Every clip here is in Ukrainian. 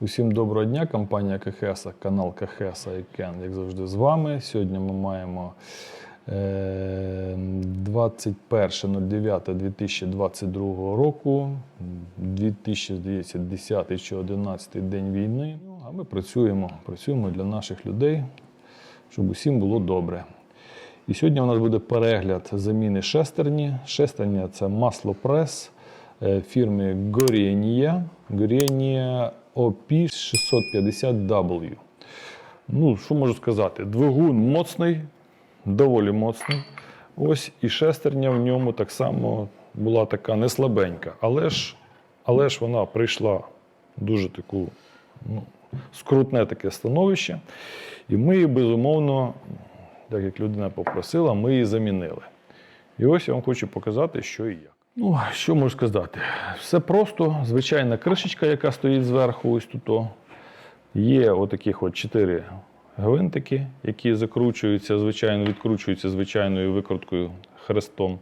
Усім доброго дня, компанія Кахеса, канал Кахеса і Кен, як завжди, з вами. Сьогодні ми маємо е, 21.09.2022 року, 2010 чи 11 день війни. Ну, а ми працюємо, працюємо для наших людей, щоб усім було добре. І сьогодні у нас буде перегляд заміни шестерні. Шестерня це масло прес е, фірми Gorenia, Gorenia OP650W. Ну, що можу сказати? Двигун моцний, доволі моцний. Ось і шестерня в ньому так само була така не слабенька. Але ж, але ж вона прийшла дуже таку ну, скрутне таке становище. І ми її, безумовно, так як людина попросила, ми її замінили. І ось я вам хочу показати, що і як. Ну, що можу сказати? Все просто, звичайна кришечка, яка стоїть зверху, ось тут. Є отаких от чотири гвинтики, які закручуються, звичайно, відкручуються звичайною викруткою хрестом.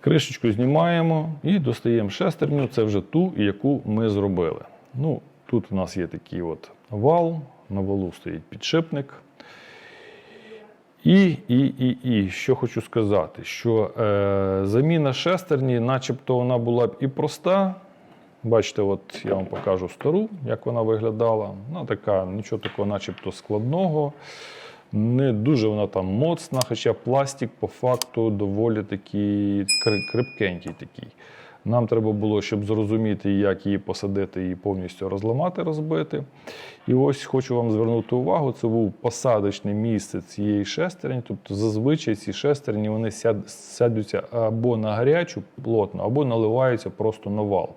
Кришечку знімаємо і достаємо шестерню. Це вже ту, яку ми зробили. Ну, тут у нас є такий от вал, на валу стоїть підшипник. І, і, і, і що хочу сказати, що е, заміна шестерні, начебто вона була б і проста. Бачите, от я вам покажу стару, як вона виглядала. Вона така, нічого такого, начебто складного. Не дуже вона там моцна, хоча пластик по факту доволі такий кри- крепкенький такий. Нам треба було, щоб зрозуміти, як її посадити і повністю розламати, розбити. І ось хочу вам звернути увагу: це був посадочне місце цієї шестерні. Тобто зазвичай ці шестерні вони сядуться або на гарячу плотно, або наливаються просто на вал.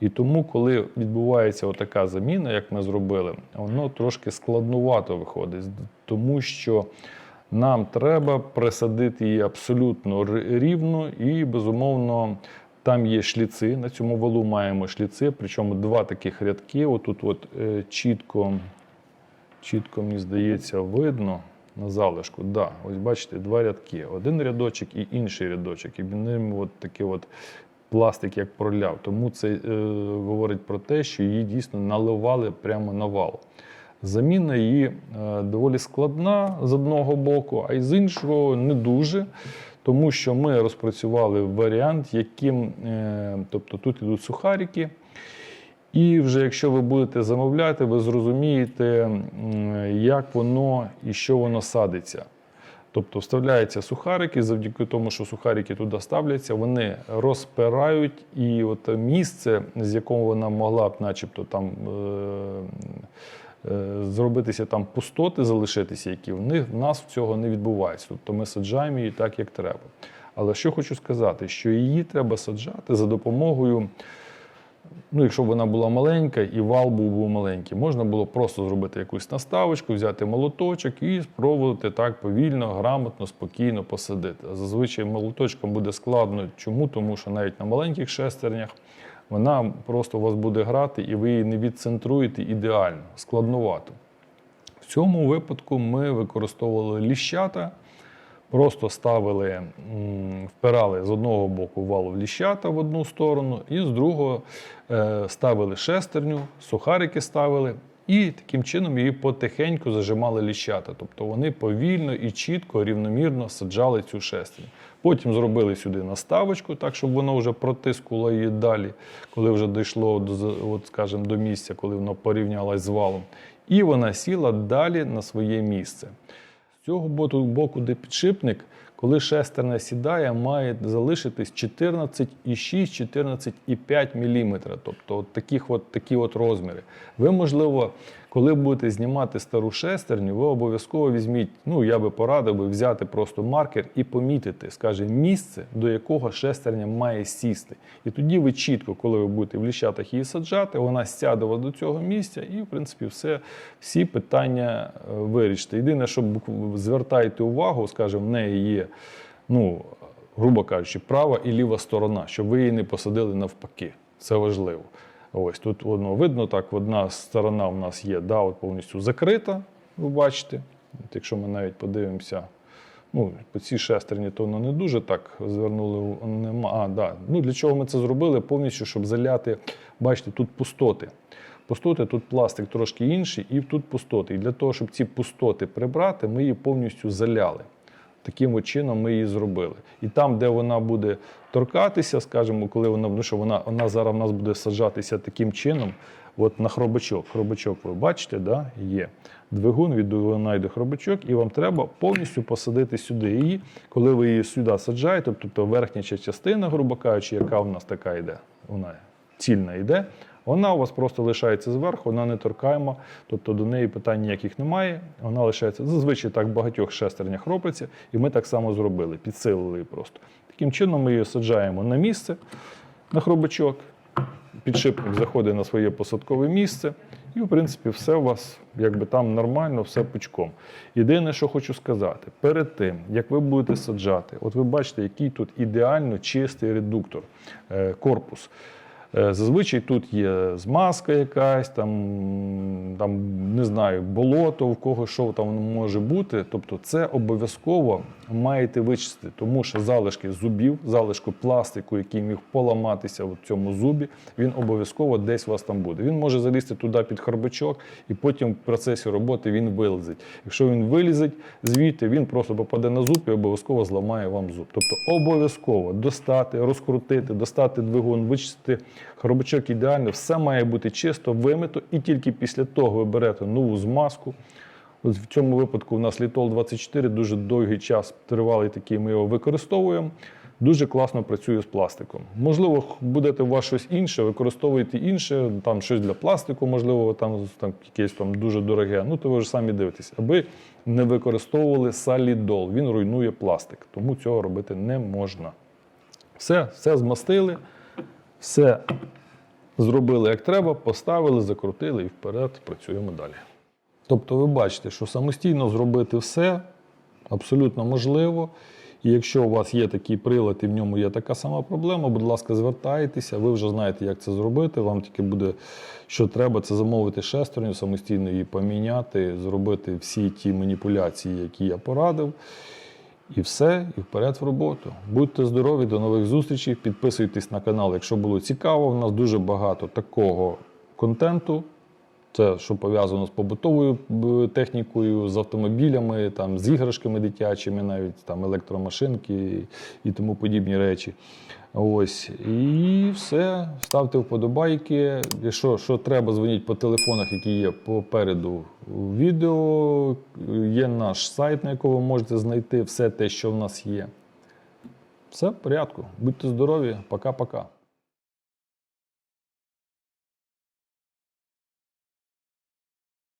І тому, коли відбувається отака заміна, як ми зробили, воно трошки складнувато виходить, тому що нам треба присадити її абсолютно рівно і, безумовно, там є шліци. На цьому валу маємо шліци, причому два таких рядки. Отут от, е, чітко, чітко, мені здається, видно на залишку. Да, ось бачите, два рядки. Один рядочок і інший рядочок. І ними от такий от пластик як проляв. Тому це е, говорить про те, що її дійсно наливали прямо на вал. Заміна її е, доволі складна з одного боку, а й з іншого не дуже. Тому що ми розпрацювали варіант, яким, е, тобто тут ідуть сухарики, і вже якщо ви будете замовляти, ви зрозумієте, як воно і що воно садиться. Тобто вставляються сухарики, завдяки тому, що сухарики туди ставляться, вони розпирають, і от місце, з якого вона могла б, начебто, там е, зробитися там пустоти, залишитися, які в них в нас цього не відбувається. Тобто ми саджаємо її так, як треба. Але що хочу сказати, що її треба саджати за допомогою. Ну, якщо б вона була маленька і вал був, був маленький, можна було просто зробити якусь наставочку, взяти молоточок і спробувати так повільно, грамотно, спокійно посадити. Зазвичай молоточком буде складно. Чому? Тому що навіть на маленьких шестернях вона просто у вас буде грати, і ви її не відцентруєте ідеально, складнувато. В цьому випадку ми використовували ліщата. Просто ставили, впирали з одного боку валу в ліщата в одну сторону, і з другого е, ставили шестерню, сухарики ставили, і таким чином її потихеньку зажимали ліщата. Тобто вони повільно і чітко, рівномірно саджали цю шестерню. Потім зробили сюди наставочку, так щоб воно вже протискувало її далі, коли вже дійшло до, от, скажімо, до місця, коли воно порівнялось з валом. І вона сіла далі на своє місце. З цього боку, де підшипник, коли шестерня сідає, має залишитись 14,6-14,5 мм. Тобто от таких от, такі от розміри. Ви, можливо, коли будете знімати стару шестерню, ви обов'язково візьміть, ну я би порадив би взяти просто маркер і помітити, скажімо, місце, до якого шестерня має сісти. І тоді ви чітко, коли ви будете в ліщатах її саджати, вона сяде до цього місця, і, в принципі, все, всі питання е, вирішите. Єдине, що звертайте увагу, скажімо, в неї є, ну, грубо кажучи, права і ліва сторона, щоб ви її не посадили навпаки. Це важливо. Ось тут воно видно так, одна сторона у нас є да, от повністю закрита, ви бачите. От якщо ми навіть подивимося, ну, по цій шестерні, то воно не дуже так звернули. А, да. ну, для чого ми це зробили? Повністю, щоб заляти, бачите, тут пустоти. Пустоти тут пластик трошки інший, і тут пустоти. І для того, щоб ці пустоти прибрати, ми її повністю заляли. Таким чином ми її зробили. І там, де вона буде торкатися, скажімо, коли вона, ну що вона, вона зараз в нас буде саджатися таким чином, от на хробачок. Хробачок ви бачите, да? є. Двигун від двигуна йде хробачок, і вам треба повністю посадити сюди її. Коли ви її сюди саджаєте, тобто верхня частина, грубо кажучи, яка в нас така йде, вона цільна йде, вона у вас просто лишається зверху, вона не торкаємо, тобто до неї питань ніяких немає. Вона лишається зазвичай так в багатьох шестернях робиться, і ми так само зробили, підсилили її просто. Таким чином ми її саджаємо на місце, на хробачок. Підшипник заходить на своє посадкове місце, і, в принципі, все у вас якби там нормально, все пучком. Єдине, що хочу сказати, перед тим, як ви будете саджати, от ви бачите, який тут ідеально чистий редуктор, е, корпус. Е, Зазвичай тут є змазка якась, там, там не знаю, болото, в кого що там може бути. Тобто це обов'язково маєте вичистити, тому що залишки зубів, залишку пластику, який міг поламатися в цьому зубі, він обов'язково десь у вас там буде. Він може залізти туди під хорбачок, і потім в процесі роботи він вилазить. Якщо він вилізить звідти, він просто попаде на зуб і обов'язково зламає вам зуб. Тобто обов'язково достати, розкрутити, достати двигун, вичистити хробачок ідеально, все має бути чисто, вимито, і тільки після того ви берете нову змазку. От в цьому випадку у нас літол 24 дуже довгий час тривалий такий, ми його використовуємо. Дуже класно працює з пластиком. Можливо, будете у вас щось інше, використовуєте інше, там щось для пластику, можливо, там, там якесь там дуже дороге. Ну то ви ж самі дивитесь, аби не використовували салідол. Він руйнує пластик, тому цього робити не можна. Все, все змастили, все зробили як треба, поставили, закрутили і вперед працюємо далі. Тобто ви бачите, що самостійно зробити все абсолютно можливо. І якщо у вас є такий прилад і в ньому є така сама проблема, будь ласка, звертайтеся, ви вже знаєте, як це зробити. Вам тільки буде, що треба, це замовити шестерню, самостійно її поміняти, зробити всі ті маніпуляції, які я порадив. І все, і вперед в роботу. Будьте здорові, до нових зустрічей. Підписуйтесь на канал, якщо було цікаво. У нас дуже багато такого контенту. Це що пов'язано з побутовою технікою, з автомобілями, там, з іграшками дитячими, навіть там електромашинки і, тому подібні речі. Ось. І все. Ставте вподобайки. Якщо що треба, дзвоніть по телефонах, які є попереду відео. Є наш сайт, на якому ви можете знайти все те, що в нас є. Все в порядку. Будьте здорові, пока-пока.